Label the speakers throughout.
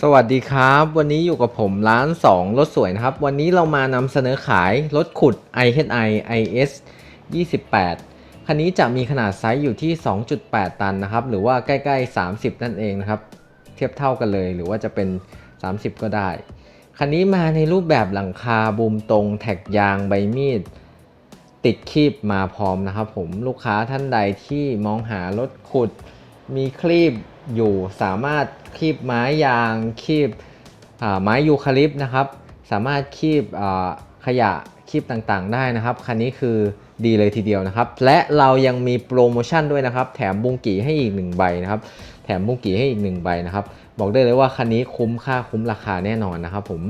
Speaker 1: สวัสดีครับ วันนี้อยู่กับผมร้าน 2 รถสวยนะครับ วันนี้เรามานำเสนอขายรถขุด IHI IS 28 คันนี้จะมีขนาดไซส์อยู่ที่ 2.8 ตันนะครับ หรือว่าใกล้ๆ 30 นั่นเองนะครับ เทียบเท่ากันเลยหรือว่าจะเป็น 30 ก็ได้ คันนี้มาในรูปแบบหลังคาบูมตรง แท็กยางใบมีด ติดคีบมาพร้อมนะครับผมลูกค้าท่านใดที่มองหารถขุดมีคลีบ อยู่สามารถคีบไม้ยางคีบไม้ยูคาลิปต์นะครับ สามารถคีบขยะคีบต่างๆ ได้นะครับ คันนี้คือดีเลยทีเดียวนะครับ และเรายังมีโปรโมชั่นด้วยนะครับ แถมบุงกีให้อีกหนึ่งใบนะครับ แถมบุงกีให้อีกหนึ่งใบนะครับ บอกได้เลยว่าคันนี้คุ้มค่าคุ้มราคาแน่นอนนะครับผม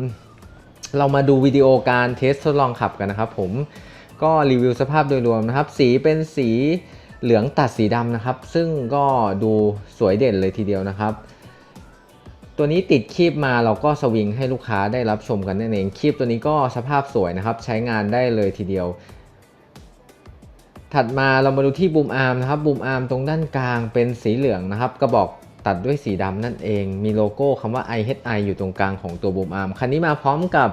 Speaker 1: เรามาดูวิดีโอการเทสทดลองขับกันนะครับผมก็รีวิวสภาพโดยรวมนะครับ สีเป็นสี เหลืองตัดสีดำนะครับ ซึ่งก็ดูสวยเด่นเลยทีเดียวนะครับ ตัวนี้ติดคีบมาเราก็สวิงให้ลูกค้าได้รับชมกันนั่นเองคีบตัวนี้ก็สภาพสวยนะครับ ใช้งานได้เลยทีเดียว ถัดมาเรามาดูที่บูมอาร์มนะครับบูมอาร์มตรงด้านกลางเป็นสีเหลืองนะครับ กระบอกตัดด้วยสีดำนั่นเอง มีโลโก้คำว่า IHI อยู่ตรงกลางของตัวบูมอาร์มคันนี้มาพร้อมกับ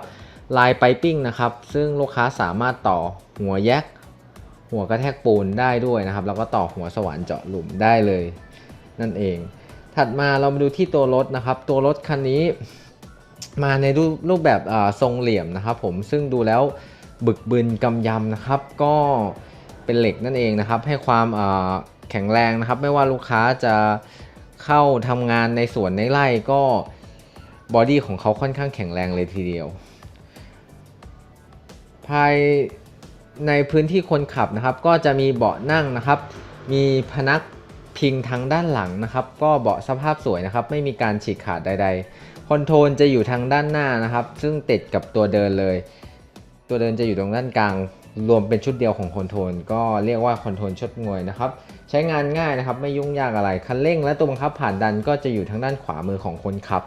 Speaker 1: ลายไปปิ้งนะครับ ซึ่งลูกค้าสามารถต่อหัวแยก หัวกระแทกปูนได้ด้วยนะครับ แล้วก็ต่อหัวสว่านเจาะหลุมได้เลย นั่นเอง ถัดมาเรามาดูที่ตัวรถนะครับ ตัวรถคันนี้มาในรูปแบบทรงเหลี่ยมนะครับ ผมซึ่งดูแล้วบึกบึนกำยำนะครับ ก็เป็นเหล็กนั่นเองนะครับ ให้ความแข็งแรงนะครับ ไม่ว่าลูกค้าจะเข้าทำงานในสวนในไร่ก็บอดี้ของเขาค่อนข้างแข็งแรงเลยทีเดียว ภาย ในพื้นที่คนขับนะครับ ก็จะมีเบาะนั่งนะครับ มีพนักพิงทางด้านหลังนะครับ ก็เบาะสภาพสวยนะครับ ไม่มีการฉีกขาดใด ๆ คอนโทรลจะอยู่ทางด้านหน้านะครับ ซึ่งติดกับตัวเดินเลย ตัวเดินจะอยู่ตรงด้านกลาง รวมเป็นชุดเดียวของคอนโทรลก็เรียกว่าคอนโทรลชดงวยนะครับ ใช้งานง่ายนะครับ ไม่ยุ่งยากอะไร คันเร่งและตัวบังคับผ่านดันก็จะอยู่ทางด้านขวามือของคนขับ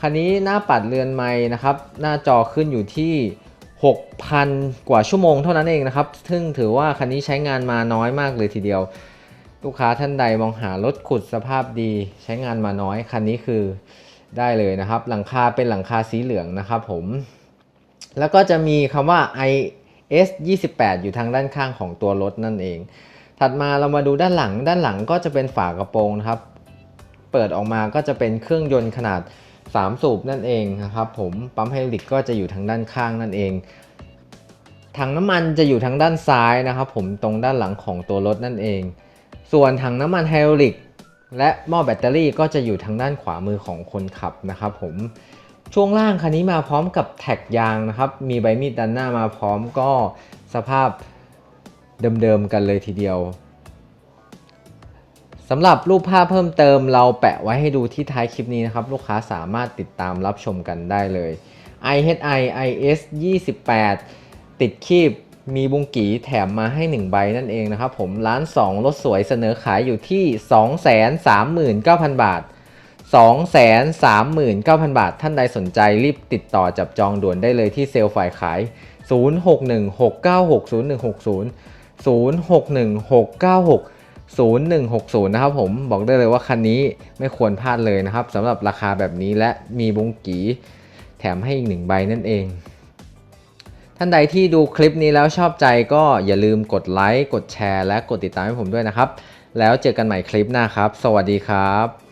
Speaker 1: คันนี้หน้าปัดเรือนไม้นะครับ หน้าจอขึ้นอยู่ที่ 6,000 กว่าชั่วโมงเท่านั้นเองนะครับ ซึ่งถือว่าคันนี้ใช้งานมาน้อยมากเลยทีเดียว ลูกค้าท่านใดมองหารถขุดสภาพดี ใช้งานมาน้อย คันนี้คือได้เลยนะครับ หลังคาเป็นหลังคาสีเหลืองนะครับผม แล้วก็จะมีคำว่า IS 28อยู่ทางด้านข้างของตัวรถนั่นเอง ถัดมาเรามาดูด้านหลัง ด้านหลังก็จะเป็นฝากระโปรงนะครับ เปิดออกมาก็จะเป็นเครื่องยนต์ขนาด 3 สูบนั่นเองนะครับผมปั๊มไฮดรอลิกก็จะอยู่ทางด้านข้างนั่นเองถังน้ำมันจะอยู่ทางด้านซ้ายนะครับผมตรงด้านหลังของตัวรถนั่นเอง ส่วนถังน้ำมันไฮดรอลิกและหม้อแบตเตอรี่ก็จะอยู่ทางด้านขวามือของคนขับนะครับผมช่วงล่างคันนี้มาพร้อมกับแท็กยางนะครับมีใบมีดด้านหน้ามาพร้อมก็สภาพเดิมๆกันเลยทีเดียว สำหรับรูปภาพเพิ่มเติมเราแปะไว้ให้ดูที่ท้ายคลิปนี้นะครับ ลูกค้าสามารถติดตามรับชมกันได้เลย IHI IS 28 ติดคีบมีบุงกีแถมมาให้ 1 ใบนั่นเองนะครับผมร้าน 2 รถสวยเสนอขายอยู่ที่ 239,000 บาท 239,000 บาท ท่านใดสนใจรีบติดต่อจับจองด่วนได้เลยที่เซลล์ฝ่ายขาย 0616960160 0616960160 นะครับผมบอกได้เลยว่าคันนี้ไม่ควรพลาดเลยนะครับสำหรับราคาแบบนี้และมีบุงกีแถมให้อีกหนึ่งใบนั่นเอง ท่านใดที่ดูคลิปนี้แล้วชอบใจก็อย่าลืมกดไลค์กดแชร์ และกดติดตามให้ผมด้วยนะครับ แล้วเจอกันใหม่คลิปหน้าครับ สวัสดีครับ